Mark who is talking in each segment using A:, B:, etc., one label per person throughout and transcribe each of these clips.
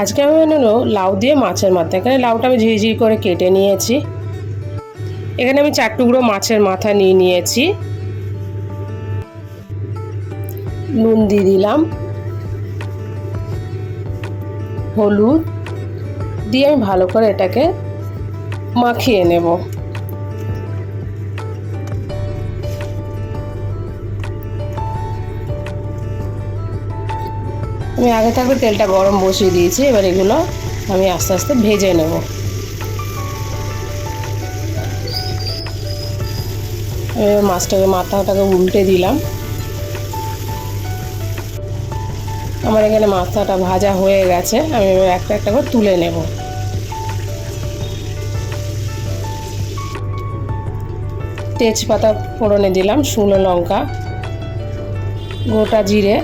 A: আজকে আমি বানানো লাউ দিয়ে মাছের মাথা। এখানে লাউটা আমি ঝিঝি করে কেটে নিয়েছি। এখানে আমি চার টুকরো মাছের মাথা নিয়ে নিয়েছি। নুন দিয়ে দিলাম। হলুদ। দিয়ে আমি ভালো করে এটাকে মাখিয়ে নেব। আমি আগে থাকবে তেলটা গরম বসিয়ে দিয়েছি। এবার এগুলো আমি আস্তে আস্তে ভেজে নেব। মাছটাকে, মাথাটাকে উল্টে দিলাম। আমার এখানে মাথাটা ভাজা হয়ে গেছে। আমি এবার একটা একটা করে তুলে নেব। তেজপাতা ফোড়নে দিলাম, শুকনো লঙ্কা, গোটা জিরে।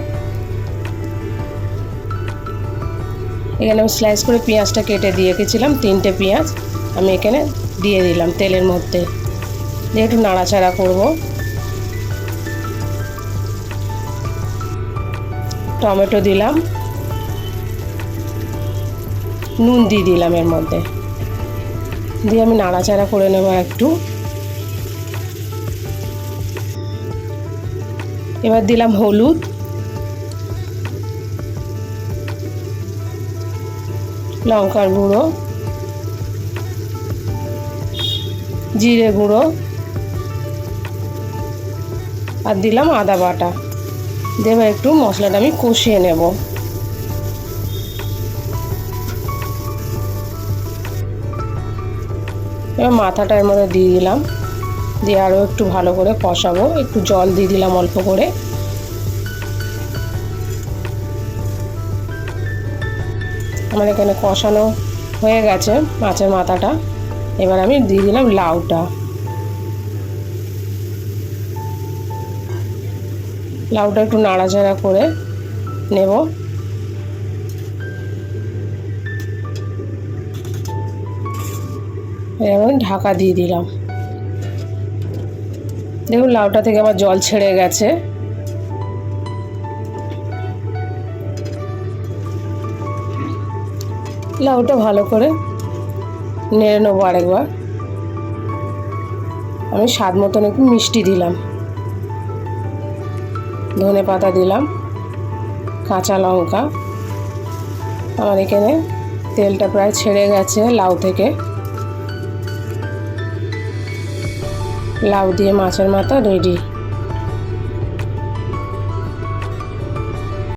A: এখানে আমি স্লাইস করে পেঁয়াজটা কেটে দিয়ে রেখেছিলাম, তিনটে পেঁয়াজ আমি এখানে দিয়ে দিলাম তেলের মধ্যে। দিয়ে একটু নাড়াচাড়া করব। টমেটো দিলাম। নুন দিয়ে দিলাম এর মধ্যে। দিয়ে আমি নাড়াচাড়া করে নেব একটু। এবার দিলাম হলুদ। লঙ্কার গুঁড়ো, জিরে গুঁড়ো, আর দিলাম আদা বাটা। দেবে একটু মশলাটা আমি কষিয়ে নেব। এবার মাথাটা এর মধ্যে দিয়ে দিলাম। দিয়ে আরও একটু ভালো করে কষাবো। একটু জল দিয়ে দিলাম অল্প করে। আমার এখানে কষানো হয়ে গেছে মাছের মাথাটা। এবার আমি দিয়ে দিলাম লাউটা। লাউটা একটু নাড়াচাড়া করে নেব। এবার ঢাকা দিয়ে দিলাম। দেখুন লাউটা থেকে আমার জল ছেড়ে গেছে। লাউটা ভালো করে নেড়ে নেব আরেকবার। আমি স্বাদ মতন একটু মিষ্টি দিলাম। ধনে পাতা দিলাম, কাঁচা লঙ্কা। আমার এখানে তেলটা প্রায় ছেড়ে গেছে লাউ থেকে। লাউ দিয়ে মাছের মাথা রেডি।